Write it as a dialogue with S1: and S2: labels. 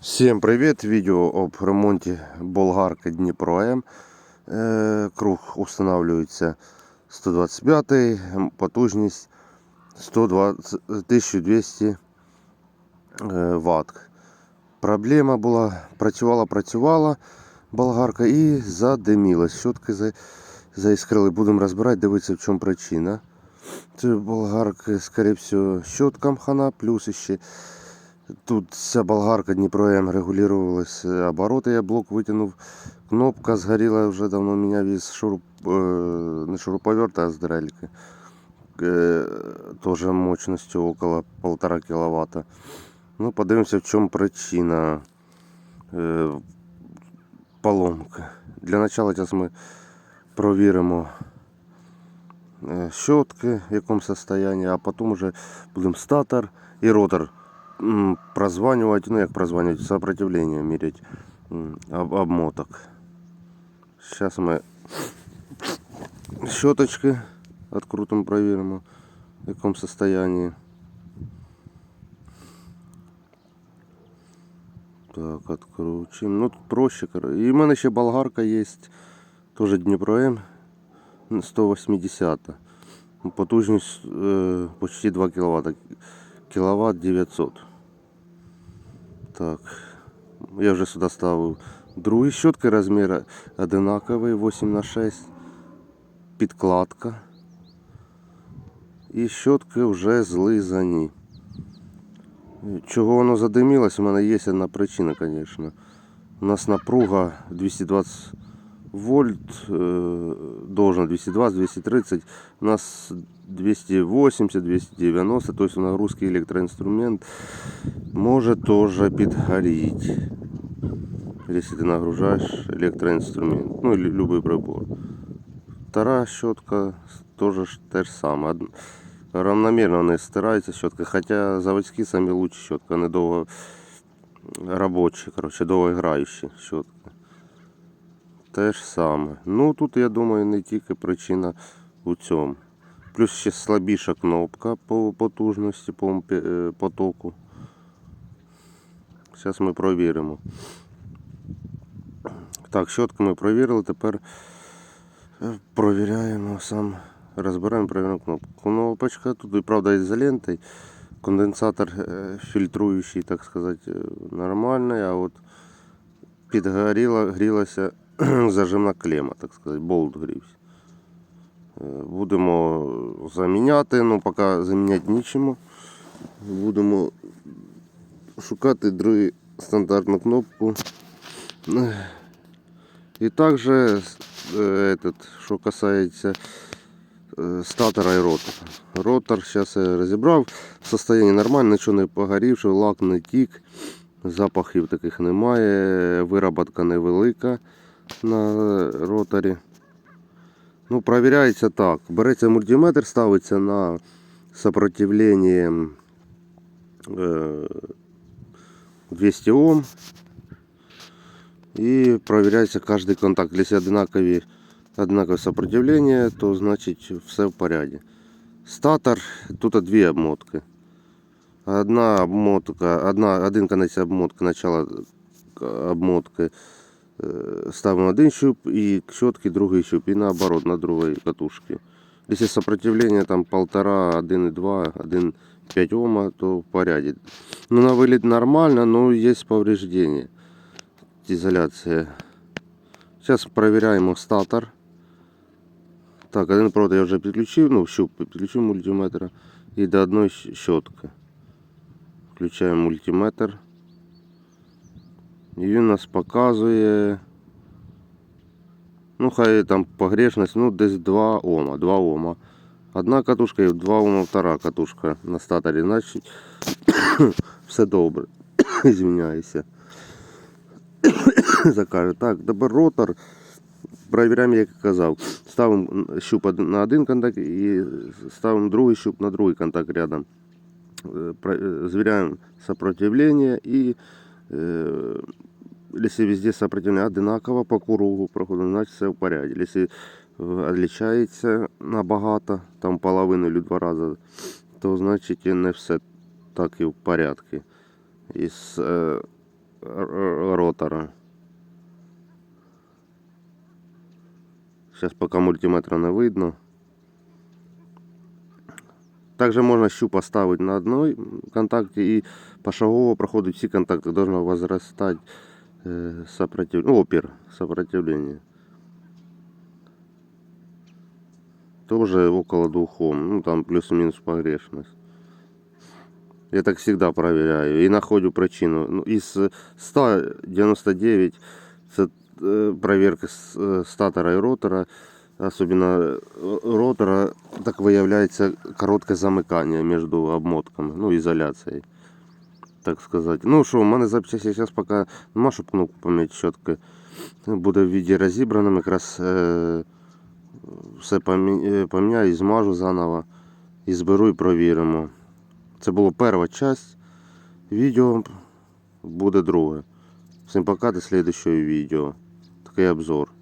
S1: Всем привет! Видео об ремонті болгарки Дніпро М. Е, Круг устанавливается 125, потужність 120, 1200 е, Вт. Проблема була, працювала, працювала болгарка і задимілась. Щотки за- заіскрили. Будемо розбирати, дивитися, в чому причина. Це болгарки, скоріше всього, щоткам хана, плюс ще Тут вся болгарка Дніпро М регулировалась э, обороты, я блок вытянув. Кнопка сгорела уже давно у меня весь шуруп, э, не шуруповерт, а с дрелькой. Э, тоже мощностью около полтора киловатта. Ну, подивимося, в чому причина э, поломки. Для начала зараз ми провіримо е, щотки, в якому состоянии, а потім уже будемо статор і ротор м, прозванивать, ну як прозванивать, сопротивление мерить м, об, обмоток. Сейчас мы щеточки открутим, проверим, в якому состоянии. Так, откручим. Ну тут проще. кор- І в мене ще болгарка є. Теж Дніпро М 180. Потужність е, почти 2 кВт. Кіловат 900. Так. Я вже сюди ставив другі щотки, розмір одинаковий, 8 на 6 Підкладка. І щотки вже злизані. Чого воно задимілось, у мене є одна причина, звісно. У нас напруга 220 вольт, э, должен 220-230, у нас 280-290, то есть нагрузки электроинструмент может тоже подгореть, если ты нагружаешь электроинструмент, ну или любой прибор. Вторая щетка тоже ж те ж саме. Од- Равномерно вони стираються щотки, хоча заводські самі лучші щотки, вони довго робочі, коротше, довгоіграючі щотки. Те ж саме. Ну тут я думаю не тільки причина у цьому. Плюс ще слабіша кнопка по потужності, по е, потоку. Зараз ми провіримо. Так, щотку ми провірили, тепер е, провіряємо сам. Розбираємо, провіряємо кнопку. Кнопочка тут, і, правда, ізолентою. Конденсатор е, фільтруючий, так сказати, нормальний, а от підгоріла, грілася зажимна клема, так сказати, болт грівся. Е, Будемо заміняти, ну поки заміняти нічому. Будемо шукати другу стандартну кнопку. І також, е, що касається е, статора і ротора. Ротор зараз я розібрав, состояние нормальне, нічого не погорівши, лак не тік, запахів таких немає, вироботка невелика на роторі. Ну, провіряється так. Береться мультиметр, ставиться на сопротивление е, 200 Ом. І провіряється кожен контакт. Якщо одинакові, одинакове сопротивление, то значить все в порядку. Статор, тут дві обмотки. Одна обмотка, одна, один конець обмотки, начало обмотки е, ставимо один щуп і к щотки другий щуп, і наоборот на другій катушці. Якщо сопротивление там 1,5, 1,2, 1,5 Ома, то в порядку. Ну, на вылет нормально, но есть повреждения. Изоляция. Сейчас проверяем статор. Так, один провод я вже підключив, ну, щуп підключив мультиметра. І до одної щ- щотки. Включаємо мультиметр. І він нас показує. Ну, хай там погрешність, ну, десь 2 Ома. 2 Ома. Одна катушка і 2 Ома втора катушка на статорі. Значить, все добре. Звиняюся. Закаже. Так, тепер ротор. Провіряємо, як я казав. Ставимо щуп од- на один контакт і ставимо другий щуп на другий контакт рядом. Е, про- е, Звіряємо сопротивление і э, если везде сопротивление одинаково по кругу проходит, значит все в порядке. Если э, отличається набагато, там половину или два рази, то значить не все так і в порядку. Із е, р- ротора. Зараз поки мультиметра не видно. Также можна щуп поставити на одной контакті і пошагово проходить всі контакти. Должно возрастать э, сопротив... ну, опір, сопротивление. Тоже около двухом. Ну, там плюс-минус погрешность. Я так всегда проверяю и находю причину. Ну, из 199 це е, проверка с- е, статора і ротора. Особенно е, ротора, так виявляється коротке замикання між обмотками, ну, ізоляцією. Так сказати. Ну що, в мене запчасті зараз поки нема, щоб кнопку поміняти щотки. Буде в віді розібраним, якраз е, все помі- поміняю, і змажу заново. І зберу і провіримо. Це була перша часть відео, буде друге. Всім пока до слідчого відео. Такий обзор.